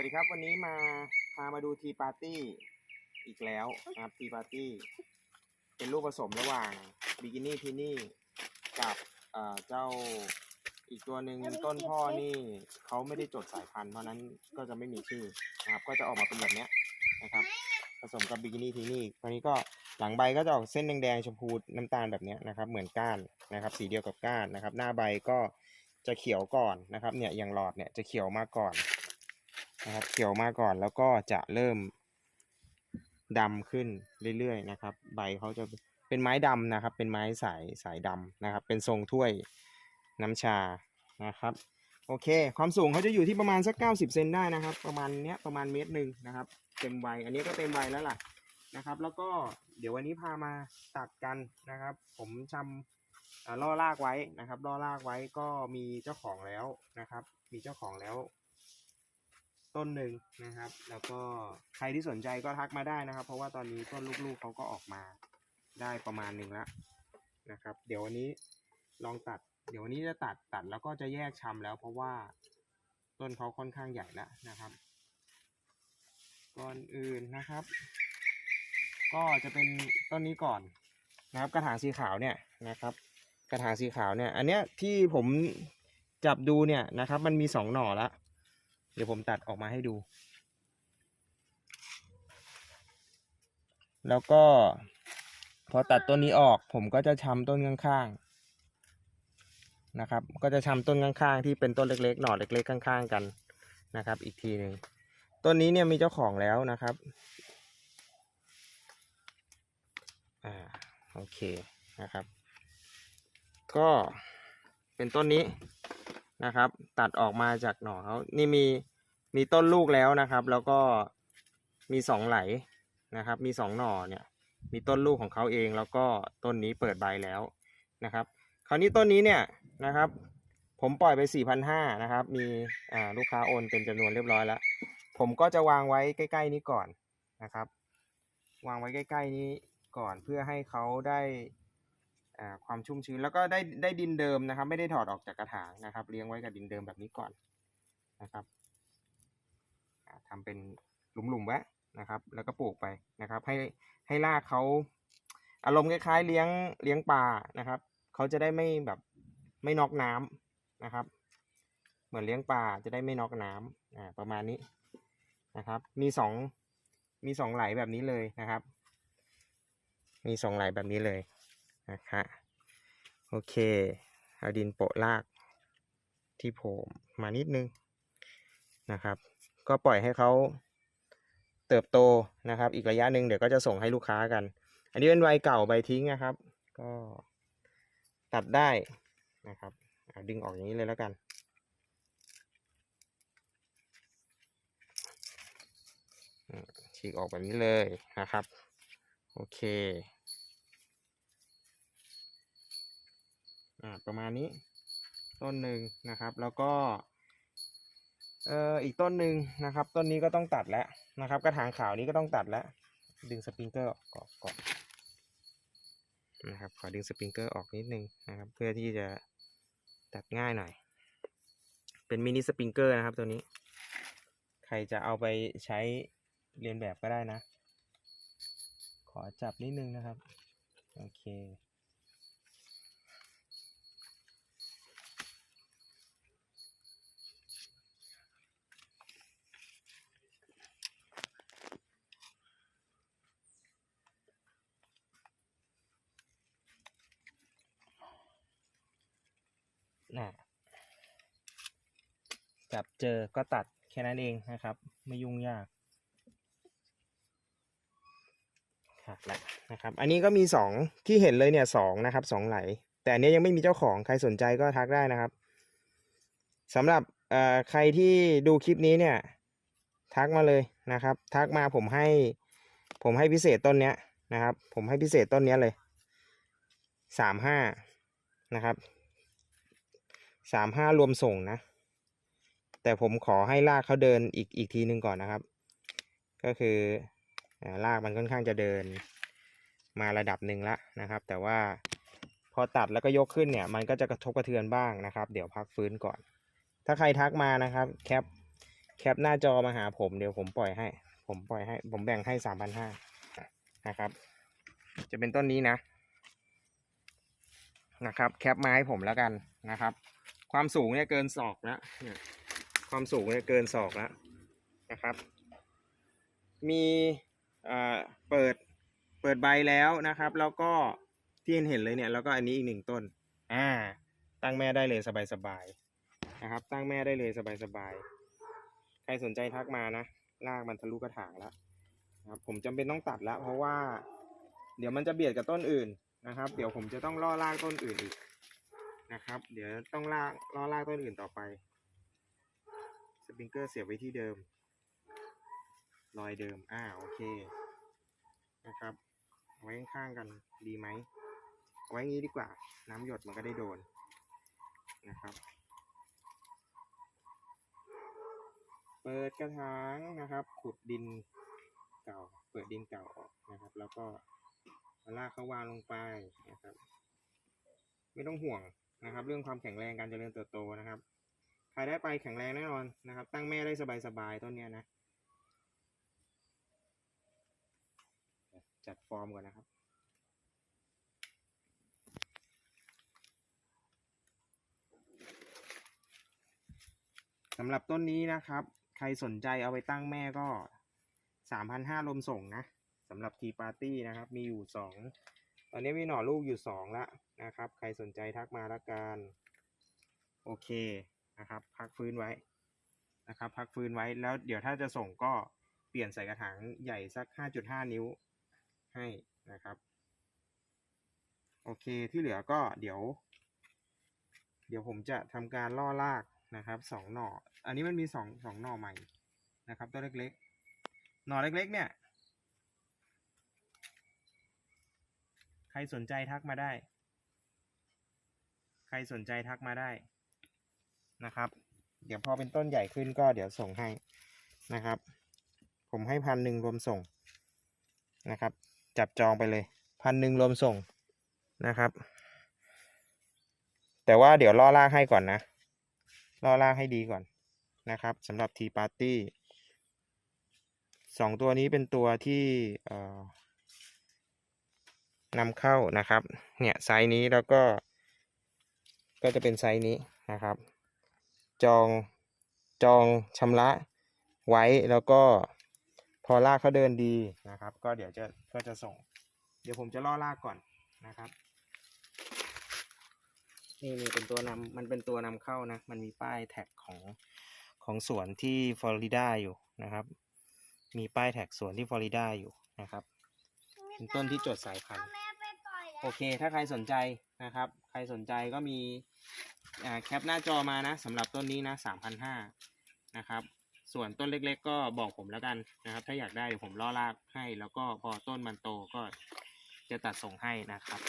วัสดีครับวันนี้มาพามาดูทีปาร์ตี้อีกแล้วนะครับทีปาร์ตี้เป็นรูปผสมระหว่างบิกินี่ทีนี่กับเอ่อเจ้าอีกตัวหนึ่งต้นพ่อนี่เขาไม่ได้จดสายพันธุ์เพราะนั้นก็จะไม่มีชื่อนะครับก็จะออกมาเป็นแบบเนี้ยนะครับผสมกับบิกินี่ทีนี่ตอนนี้ก็หลังใบก็จะออกเส้นแดงๆชมพูน้ำตาลแบบเนี้ยนะครับ เหมือนก้านนะครับ สีเดียวกับก้านนะครับ หน้าใบก็จะเขียวก่อนนะครับเนี่ยอย่างหลอดเนี่ยจะเขียวมาก่อน นะครับ เขียวมาก่อนแล้วก็จะเริ่มดำขึ้นเรื่อยๆนะครับ ใบเขาจะเป็นไม้ดำนะครับ เป็นไม้สายสายดำนะครับ เป็นทรงถ้วยน้ำชานะครับ โอเค ความสูงเขาจะอยู่ที่ประมาณสัก 90 เซนได้นะครับ ประมาณเนี้ยประมาณเมตรหนึ่งนะครับ เต็มใบอันนี้ก็เต็มใบแล้วล่ะนะครับ แล้วก็เดี๋ยววันนี้พามาตัดกันนะครับ ผมชำอ่าล่อรากไว้นะครับล่อรากไว้ก็มีเจ้าของแล้วนะครับ มีเจ้าของแล้ว ต้นหนึ่งนะครับ แล้วก็ใครที่สนใจก็ทักมาได้นะครับ เพราะว่าตอนนี้ต้นลูกๆเขาก็ออกมาได้ประมาณหนึ่งแล้วนะครับ เดี๋ยววันนี้ลองตัด เดี๋ยววันนี้จะตัดตัดแล้วก็จะแยกชำแล้ว เพราะว่าต้นเขาค่อนข้างใหญ่แล้วนะครับ ก่อนอื่นนะครับ ก็จะเป็นต้นนี้ก่อนนะครับ กระถางสีขาวเนี่ยนะครับ กระถางสีขาวเนี่ย อันเนี้ยที่ผมจับดูเนี่ยนะครับ มันมีสองหน่อแล้ว ดี๋ยวผมตัดออกมาให้ดู แล้วก็ พอตัดต้นนี้ออก ผมก็จะชำต้นข้างๆนะครับ ก็จะชำต้นข้างๆ ที่เป็นต้นเล็กๆ หน่อเล็กๆ ข้างๆ กันนะครับ อีกทีหนึ่งต้นนี้เนี่ยมีเจ้าของแล้วนะครับ อ่า โอเคนะครับ ก็เป็นต้นนี้นะครับ ตัดออกมาจากหน่อเขานี่มี มีต้นลูกแล้วนะครับ แล้วก็มีสองไหลนะครับ มีสองหน่อเนี่ย มีต้นลูกของเขาเองแล้วก็ต้นนี้เปิดใบแล้วนะครับ คราวนี้ต้นนี้เนี่ยนะครับ ผมปล่อยไปสี่พันห้านะครับ มีอ่าลูกค้าโอนเป็นจำนวนเรียบร้อยแล้ว ผมก็จะวางไว้ใกล้ ๆ นี้ก่อนนะครับ วางไว้ใกล้ ๆ นี้ก่อนเพื่อให้เขาได้ความชุ่มชื้นแล้วก็ได้ได้ดินเดิมนะครับ ไม่ได้ถอดออกจากกระถางนะครับ เลี้ยงไว้กับดินเดิมแบบนี้ก่อนนะครับ อ่าทำเป็นหลุมๆไว้นะครับ แล้วก็ปลูกไปนะครับ ให้ให้รากเขาอารมณ์คล้ายๆเลี้ยงเลี้ยงปลานะครับเขาจะได้ไม่แบบไม่นอกน้ำนะครับ เหมือนเลี้ยงปลาจะได้ไม่นอกน้ำอ่าประมาณนี้นะครับ มีสองมีสองไหลแบบนี้เลยนะครับ มีสองไหลแบบนี้เลยนะคะโอเคเอาดินโปะรากที่โผล่มานิดนึงนะครับ ก็ปล่อยให้เขาเติบโตนะครับ อีกระยะหนึ่งเดี๋ยวก็จะส่งให้ลูกค้ากัน อันนี้เป็นใบเก่าใบทิ้งนะครับ ก็ตัดได้นะครับดึงออกอย่างนี้เลยแล้วกัน ฉีกออกแบบนี้เลยนะครับ โอเคอ่าประมาณนี้ต้นหนึ่งนะครับ แล้วก็ เอ่ออีกต้นหนึ่งนะครับ ต้นนี้ก็ต้องตัดแล้วนะครับ กระถางขาวนี้ก็ต้องตัดแล้ว ดึงสปริงเกอร์ออกก่อนนะครับ ขอดึงสปริงเกอร์ออกนิดนึงนะครับ เพื่อที่จะตัดง่ายหน่อย เป็นมินิสปริงเกอร์นะครับ ตัวนี้ ใครจะเอาไปใช้เรียนแบบก็ได้นะ ขอจับนิดนึงนะครับ โอเค น่ะ จับเจอก็ตัดแค่นั้นเองนะครับ ไม่ยุ่งยากขาดละนะครับ อันนี้ก็มีสองที่เห็นเลยเนี่ยสองนะครับสองไหล แต่อันนี้ยังไม่มีเจ้าของใครสนใจก็ทักได้นะครับสำหรับเอ่อใครที่ดูคลิปนี้เนี่ย ทักมาเลยนะครับ ทักมาผมให้ ผมให้พิเศษต้นเนี้ยนะครับ ผมให้พิเศษต้นเนี้ยเลยสามห้านะครับสามห้ารวมส่งนะ แต่ผมขอให้ลากเขาเดินอีกอีกทีหนึ่งก่อนนะครับ ก็คือลากมันค่อนข้างจะเดินมาระดับหนึ่งละนะครับ แต่ว่าพอตัดแล้วก็ยกขึ้นเนี่ย มันก็จะกระทบกระเทือนบ้างนะครับ เดี๋ยวพักฟื้นก่อน ถ้าใครทักมานะครับแคปแคปหน้าจอมาหาผมเดี๋ยวผมปล่อยให้ ผมปล่อยให้ ผมแบ่งให้สามพันห้านะครับ จะเป็นต้นนี้นะนะครับ แคปมาให้ผมแล้วกันนะครับ ความสูงเนี่ยเกินศอกแล้ว ความสูงเนี่ยเกินศอกแล้วนะครับ มีเปิดเปิดใบแล้วนะครับ แล้วก็ที่เห็นเห็นเลยเนี่ยแล้วก็อันนี้อีกหนึ่งต้น อ่า ตั้งแม่ได้เลยสบายๆนะครับ ตั้งแม่ได้เลยสบายๆใครสนใจทักมานะลากมันทะลุกระถางแล้วนะครับผมจำเป็นต้องตัดแล้ว เพราะว่า เดี๋ยวมันจะเบียดกับต้นอื่นนะครับ เดี๋ยวผมจะต้องล่อลากต้นอื่นอีกนะครับ เดี๋ยวต้องลากล่อลากต้นอื่นต่อไป ปริงเกอร์เสียบไว้ที่เดิม รอยเดิม อ่า โอเค นะครับ ไว้ข้างๆกันดีไหม ไว้งี้ดีกว่า น้ำหยดมันก็ได้โดน นะครับ เปิดกระถางนะครับ ขุดดินเก่า เปิดดินเก่าออกนะครับ แล้วก็ลากเขาวางลงไปนะครับ ไม่ต้องห่วงนะครับ เรื่องความแข็งแรงการเจริญเติบโตนะครับ ใครได้ไปแข็งแรงแน่นอนนะครับ ตั้งแม่ได้สบายๆต้นเนี้ยนะ จัดฟอร์มก่อนนะครับสำหรับต้นนี้นะครับ ใครสนใจเอาไปตั้งแม่ก็สามพันห้าลมส่งนะสำหรับทีปาร์ตี้นะครับ มีอยู่สองตอนนี้มีหน่อลูกอยู่สองล้วนะครับ ใครสนใจทักมาละกัน โอเค นะครับ พักฟื้นไว้นะครับ พักฟื้นไว้แล้วเดี๋ยวถ้าจะส่งก็เปลี่ยนใส่กระถางใหญ่สักห้าจุดห้านิ้วให้นะครับ โอเคที่เหลือก็เดี๋ยว เดี๋ยวผมจะทำการล่อลากนะครับสองหน่อ อันนี้มันมีสองสองหน่อใหม่นะครับตัวเล็กๆ หน่อเล็กๆ เนี่ย ใครสนใจทักมาได้ ใครสนใจทักมาได้ นะครับ เดี๋ยวพอเป็นต้นใหญ่ขึ้นก็เดี๋ยวส่งให้นะครับ ผมให้พันหนึ่งรวมส่งนะครับ จับจองไปเลยพันหนึ่งรวมส่งนะครับ แต่ว่าเดี๋ยวล่อลากให้ก่อนนะล่อลากให้ดีก่อนนะครับสำหรับทีปาร์ตี้สองตัวนี้เป็นตัวที่นำเข้านะครับ เนี่ยไซส์นี้แล้วก็ก็จะเป็นไซส์นี้นะครับ จองจองชำระไว้แล้วก็พอลากเขาเดินดีนะครับ ก็เดี๋ยวจะก็จะส่ง เดี๋ยวผมจะล่อลากก่อนนะครับ นี่นี่เป็นตัวนำมันเป็นตัวนำเข้านะ มันมีป้ายแท็กของของสวนที่ฟลอริดาอยู่นะครับ มีป้ายแท็กสวนที่ฟลอริดาอยู่นะครับเป็นต้นที่จดสายพันธุ์แม่ไปปล่อยแล้วโอเค ถ้าใครสนใจนะครับ ใครสนใจก็มีอ่า แคปหน้าจอมานะสำหรับต้นนี้นะสามพันห้านะครับส่วนต้นเล็ก ๆ ก็บอกผมแล้วกันนะครับ ถ้าอยากได้ผมล่อลากให้ แล้วก็พอต้นมันโตก็จะตัดส่งให้นะครับ